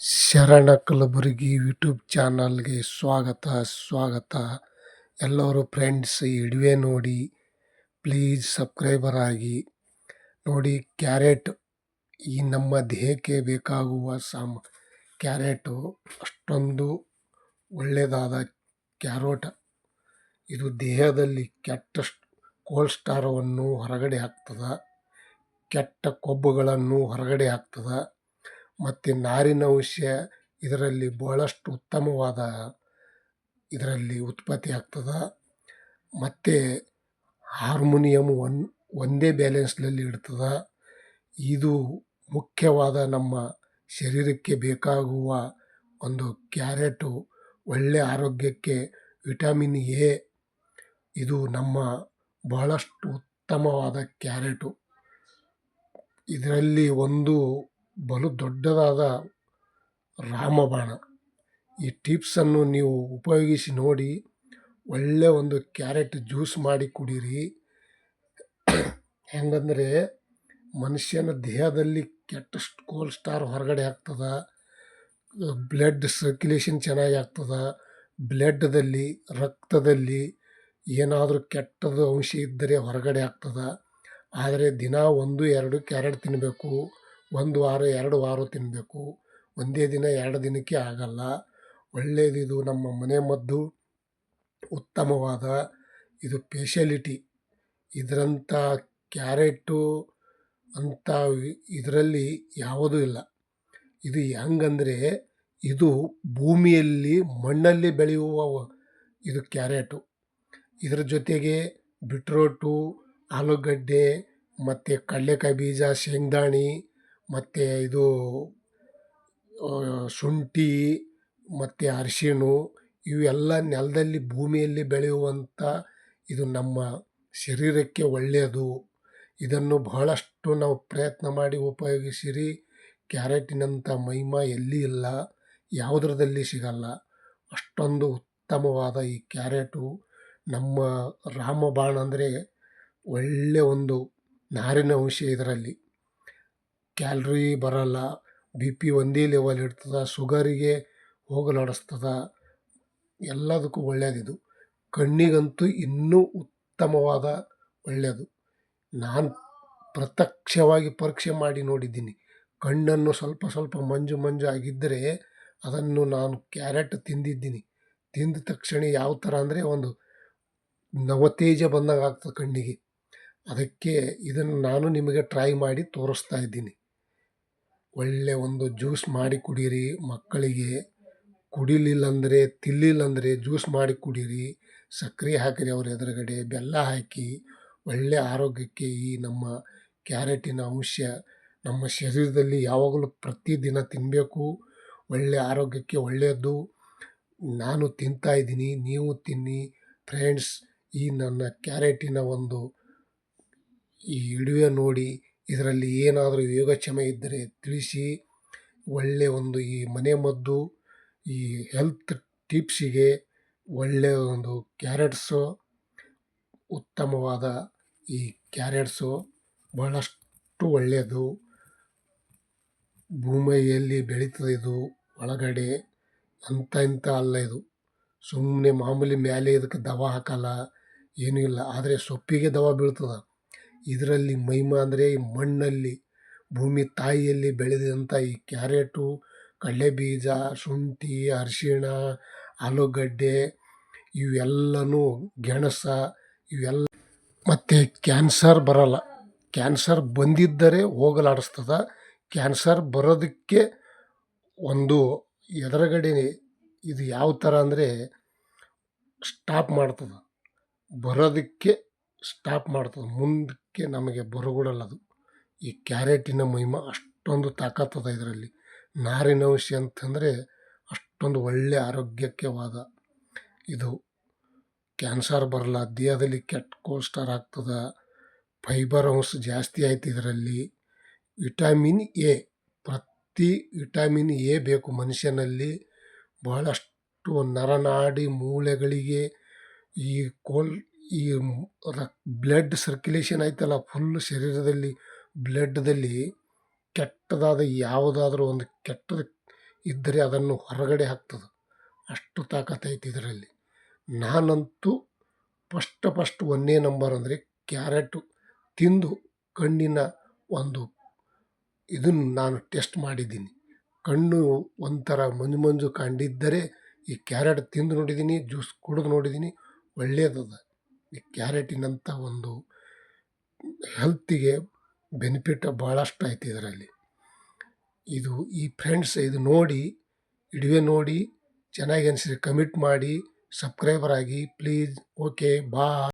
ಶರಣ ಕಲಬುರಗಿ ಯೂಟ್ಯೂಬ್ ಚಾನಲ್ಗೆ ಸ್ವಾಗತ ಸ್ವಾಗತ. ಎಲ್ಲರೂ ಫ್ರೆಂಡ್ಸ್ ಈ ನೋಡಿ ಪ್ಲೀಸ್ ಸಬ್ಸ್ಕ್ರೈಬರ್ ಆಗಿ. ನೋಡಿ ಕ್ಯಾರೆಟ್ ಈ ನಮ್ಮ ದೇಹಕ್ಕೆ ಬೇಕಾಗುವ ಸಾಮ ಕ್ಯಾರೆಟು ಅಷ್ಟೊಂದು ಒಳ್ಳೆಯದಾದ ಕ್ಯಾರೋಟ್ ಇದು ದೇಹದಲ್ಲಿ ಕೆಟ್ಟ ಕೋಲ್ಸ್ಟಾರವನ್ನು ಹೊರಗಡೆ ಹಾಕ್ತದೆ, ಕೆಟ್ಟ ಕೊಬ್ಬುಗಳನ್ನು ಹೊರಗಡೆ ಹಾಕ್ತದೆ. ಮತ್ತು ನಾರಿನ ವಿಷಯ ಇದರಲ್ಲಿ ಬಹಳಷ್ಟು ಉತ್ತಮವಾದ ಇದರಲ್ಲಿ ಉತ್ಪತ್ತಿ ಆಗ್ತದೆ. ಮತ್ತು ಹಾರ್ಮೋನಿಯಮ್ ಒನ್, ಒಂದೇ ಬ್ಯಾಲೆನ್ಸ್ನಲ್ಲಿ ಇಡ್ತದೆ. ಇದು ಮುಖ್ಯವಾದ ನಮ್ಮ ಶರೀರಕ್ಕೆ ಬೇಕಾಗುವ ಒಂದು ಕ್ಯಾರೆಟು ಒಳ್ಳೆಯ ಆರೋಗ್ಯಕ್ಕೆ ವಿಟಮಿನ್ ಎ. ಇದು ನಮ್ಮ ಬಹಳಷ್ಟು ಉತ್ತಮವಾದ ಕ್ಯಾರೆಟು. ಇದರಲ್ಲಿ ಒಂದು ಬಲು ದೊಡ್ಡದಾದ ರಾಮಬಾಣ. ಈ ಟಿಪ್ಸನ್ನು ನೀವು ಉಪಯೋಗಿಸಿ ನೋಡಿ ಒಳ್ಳೆಯ ಒಂದು ಕ್ಯಾರೆಟ್ ಜ್ಯೂಸ್ ಮಾಡಿ ಕುಡೀರಿ. ಹೆಂಗಂದರೆ, ಮನುಷ್ಯನ ದೇಹದಲ್ಲಿ ಕೆಟ್ಟ ಕೋಲ್ ಸ್ಟಾರ್ ಹೊರಗಡೆ ಆಗ್ತದೆ, ಬ್ಲಡ್ ಸರ್ಕ್ಯುಲೇಷನ್ ಚೆನ್ನಾಗಿ ಆಗ್ತದೆ, ಬ್ಲಡ್ದಲ್ಲಿ, ರಕ್ತದಲ್ಲಿ ಏನಾದರೂ ಕೆಟ್ಟದ ಅಂಶ ಇದ್ದರೆ ಹೊರಗಡೆ ಆಗ್ತದೆ. ಆದರೆ ದಿನ ಒಂದು, ಎರಡು ಕ್ಯಾರೆಟ್ ತಿನ್ನಬೇಕು ಒಂದು ವಾರ, ಎರಡು ವಾರ ತಿನ್ನಬೇಕು ಒಂದೇ ದಿನ, ಎರಡು ದಿನಕ್ಕೆ ಆಗಲ್ಲ. ಒಳ್ಳೆಯದಿದು ನಮ್ಮ ಮನೆ ಮದ್ದು ಉತ್ತಮವಾದ ಇದು ಸ್ಪೆಷಾಲಿಟಿ ಇದರಂಥ ಕ್ಯಾರೆಟು ಅಂತ ಇದರಲ್ಲಿ ಯಾವುದೂ ಇಲ್ಲ. ಇದು ಹೆಂಗಂದರೆ ಇದು ಭೂಮಿಯಲ್ಲಿ ಮಣ್ಣಲ್ಲಿ ಬೆಳೆಯುವ ಇದು ಕ್ಯಾರೆಟು. ಇದರ ಜೊತೆಗೆ ಬಿಟ್ರೋಟು, ಆಲೂಗಡ್ಡೆ, ಮತ್ತು ಕಡಲೆಕಾಯಿ ಬೀಜ ಶೇಂಗ್ದಾಣೆ ಮತ್ತು ಇದು ಶುಂಠಿ, ಮತ್ತು ಅರಿಶಿಣ, ಇವೆಲ್ಲ ನೆಲದಲ್ಲಿ ಭೂಮಿಯಲ್ಲಿ ಬೆಳೆಯುವಂಥ ಇದು ನಮ್ಮ ಶರೀರಕ್ಕೆ ಒಳ್ಳೆಯದು. ಇದನ್ನು ಬಹಳಷ್ಟು ನಾವು ಪ್ರಯತ್ನ ಮಾಡಿ ಉಪಯೋಗಿಸಿರಿ. ಕ್ಯಾರೆಟಿನಂಥ ಮಹಿಮಾ ಎಲ್ಲಿ ಇಲ್ಲ, ಯಾವುದ್ರದಲ್ಲಿ ಸಿಗಲ್ಲ. ಅಷ್ಟೊಂದು ಉತ್ತಮವಾದ ಈ ಕ್ಯಾರೆಟು ನಮ್ಮ ರಾಮಬಾಣ ಅಂದರೆ ಒಳ್ಳೆಯ ಒಂದು ನಾರಿನ ಅಂಶ ಇದರಲ್ಲಿ. ಕ್ಯಾಲ್ರಿ ಬರಲ್ಲ, ಬಿ ಪಿ ಒಂದೇ ಲೆವೆಲ್ ಇಡ್ತದೆ ಶುಗರಿಗೆ ಹೋಗಲಾಡಿಸ್ತದೆ, ಎಲ್ಲದಕ್ಕೂ ಒಳ್ಳೆಯದಿದು ಕಣ್ಣಿಗಂತೂ ಇನ್ನೂ ಉತ್ತಮವಾದ ಒಳ್ಳೆಯದು ನಾನು ಪ್ರತ್ಯಕ್ಷವಾಗಿ ಪರೀಕ್ಷೆ ಮಾಡಿ ನೋಡಿದ್ದೀನಿ. ಕಣ್ಣನ್ನು ಸ್ವಲ್ಪ ಸ್ವಲ್ಪ ಮಂಜು ಮಂಜು ಆಗಿದ್ದರೆ ಅದನ್ನು ನಾನು ಕ್ಯಾರೆಟ್ ತಿಂದಿದ್ದೀನಿ. ತಿಂದ ತಕ್ಷಣ ಯಾವ ಥರ ಅಂದರೆ ಒಂದು ನವತೇಜ ಬಂದಂಗೆ ಆಗ್ತದೆ ಕಣ್ಣಿಗೆ. ಅದಕ್ಕೆ ಇದನ್ನು ನಾನು ನಿಮಗೆ ಟ್ರೈ ಮಾಡಿ ತೋರಿಸ್ತಾ ಇದ್ದೀನಿ. ಒಳ್ಳೆಯ ಒಂದು ಜ್ಯೂಸ್ ಮಾಡಿ ಕುಡೀರಿ. ಮಕ್ಕಳಿಗೆ ಕುಡಿಲಿಲ್ಲಂದರೆ, ತಿನ್ಲಿಲ್ಲಂದರೆ ಜ್ಯೂಸ್ ಮಾಡಿ ಕುಡೀರಿ. ಸಕ್ಕರೆ ಹಾಕಿರಿ ಅವ್ರ ಎದುರುಗಡೆ, ಬೆಲ್ಲ ಹಾಕಿ. ಒಳ್ಳೆಯ ಆರೋಗ್ಯಕ್ಕೆ ಈ ನಮ್ಮ ಕ್ಯಾರೆಟಿನ ಅಂಶ ನಮ್ಮ ಶರೀರದಲ್ಲಿ ಯಾವಾಗಲೂ ಪ್ರತಿದಿನ ತಿನ್ನಬೇಕು ಒಳ್ಳೆಯ ಆರೋಗ್ಯಕ್ಕೆ ಒಳ್ಳೆಯದು. ನಾನು ತಿಂತಾಯಿದ್ದೀನಿ ನೀವು ತಿನ್ನಿ. ಫ್ರೆಂಡ್ಸ್, ಈ ನನ್ನ ಕ್ಯಾರೆಟಿನ ಒಂದು ಈ ವಿಡಿಯೋ ನೋಡಿ. ಇದರಲ್ಲಿ ಏನಾದರೂ ಯೋಗಕ್ಷೇಮ ಇದ್ದರೆ ತಿಳಿಸಿ ಒಳ್ಳೆಯ ಒಂದು ಈ ಮನೆ ಮದ್ದು, ಈ ಹೆಲ್ತ್ ಟಿಪ್ಸಿಗೆ ಒಳ್ಳೆಯ ಒಂದು ಕ್ಯಾರೆಟ್ಸು, ಉತ್ತಮವಾದ ಈ ಕ್ಯಾರೆಟ್ಸು ಬಹಳಷ್ಟು ಒಳ್ಳೆಯದು. ಭೂಮಿಯಲ್ಲಿ ಬೆಳೀತದೆ ಇದು ಒಳಗಡೆ ಅಂತ ಇಂಥ ಅಲ್ಲ ಇದು. ಸುಮ್ಮನೆ ಮಾಮೂಲಿ ಮೇಲೆ ಇದಕ್ಕೆ ದವಾ ಹಾಕಲ್ಲ, ಏನೂ ಇಲ್ಲ. ಆದರೆ ಸೊಪ್ಪಿಗೆ ದವಾ ಬೀಳ್ತದೆ. ಇದರಲ್ಲಿ ಮಹಿಮ ಅಂದರೆ ಮಣ್ಣಲ್ಲಿ, ಭೂಮಿ ತಾಯಿಯಲ್ಲಿ ಬೆಳೆದಂಥ ಈ ಕ್ಯಾರೆಟು, ಕಡಲೆಬೀಜ, ಶುಂಠಿ, ಅರಿಶಿಣ, ಆಲೂಗಡ್ಡೆ, ಇವೆಲ್ಲನೂ ಗೆಣಸ, ಇವೆಲ್ಲ ಮತ್ತು ಕ್ಯಾನ್ಸರ್ ಬರಲ್ಲ. ಕ್ಯಾನ್ಸರ್ ಬಂದಿದ್ದರೆ ಹೋಗಲಾಡಿಸ್ತದೆ. ಕ್ಯಾನ್ಸರ್ ಬರೋದಕ್ಕೆ ಒಂದು ಎದುರುಗಡೆ ಇದು ಯಾವ ಥರ ಅಂದರೆ ಸ್ಟಾಪ್ ಮಾಡ್ತದೆ. ಬರೋದಕ್ಕೆ ಸ್ಟಾಪ್ ಮಾಡ್ತದೆ. ಮುಂದಕ್ಕೆ ನಮಗೆ ಬರಗೊಡಲ್ಲ ಅದು. ಈ ಕ್ಯಾರೆಟಿನ ಮಹಿಮ ಅಷ್ಟೊಂದು ತಾಕತ್ತದ ಇದರಲ್ಲಿ. ನಾರಿನ ಅಂಶ ಅಂತಂದರೆ ಅಷ್ಟೊಂದು ಒಳ್ಳೆಯ ವಾದ ಇದು. ಕ್ಯಾನ್ಸರ್ ಬರಲ್ಲ, ದೇಹದಲ್ಲಿ ಕೆಟ್ಟ ಕೋಸ್ಟರ್ ಆಗ್ತದೆ, ಫೈಬರ್ ಅಂಶ ಜಾಸ್ತಿ ಆಯ್ತು ಇದರಲ್ಲಿ. ವಿಟಮಿನ್ ಎ, ಪ್ರತಿ ವಿಟಮಿನ್ ಎ ಬೇಕು ಮನುಷ್ಯನಲ್ಲಿ. ಬಹಳಷ್ಟು ನರನಾಡಿ ಮೂಳೆಗಳಿಗೆ ಈ ಕೋಲ್ ಈ ರಕ್ ಬ್ಲಡ್ ಸರ್ಕ್ಯುಲೇಷನ್ ಐತಲ್ಲ ಫುಲ್ ಶರೀರದಲ್ಲಿ, ಬ್ಲಡ್ದಲ್ಲಿ ಕೆಟ್ಟದಾದ ಯಾವುದಾದ್ರೂ ಒಂದು ಕೆಟ್ಟದ ಇದ್ದರೆ ಅದನ್ನು ಹೊರಗಡೆ ಹಾಕ್ತದೆ. ಅಷ್ಟು ತಾಕತ್ತೈತಿ ಇದರಲ್ಲಿ. ನಾನಂತೂ ಫಸ್ಟ್ ಫಸ್ಟ್ ಒಂದೇ ನಂಬರ್ ಅಂದರೆ ಕ್ಯಾರೆಟು ತಿಂದು ಕಣ್ಣಿನ ಒಂದು ಇದನ್ನು ನಾನು ಟೆಸ್ಟ್ ಮಾಡಿದ್ದೀನಿ. ಕಣ್ಣು ಒಂಥರ ಮಂಜು ಮಂಜು ಕಂಡಿದ್ದರೆ ಈ ಕ್ಯಾರೆಟ್ ತಿಂದು ನೋಡಿದ್ದೀನಿ, ಜ್ಯೂಸ್ ಕುಡಿದು ನೋಡಿದ್ದೀನಿ ಒಳ್ಳೆಯದದ ಕ್ಯಾರೆಟಿನಂಥ ಒಂದು ಹೆಲ್ತಿಗೆ ಬೆನಿಫಿಟ್ ಭಾಳಷ್ಟು ಐತಿ ಇದರಲ್ಲಿ. ಇದು ಈ ಫ್ರೆಂಡ್ಸ್ ಇದು ನೋಡಿ ವಿಡಿಯೋ ನೋಡಿ, ಚೆನ್ನಾಗಿ ಅನಿಸಿದ್ರೆ ಕಮಿಟ್ ಮಾಡಿ, ಸಬ್ಸ್ಕ್ರೈಬರ್ ಆಗಿ, ಪ್ಲೀಸ್, ಓಕೆ ಬಾ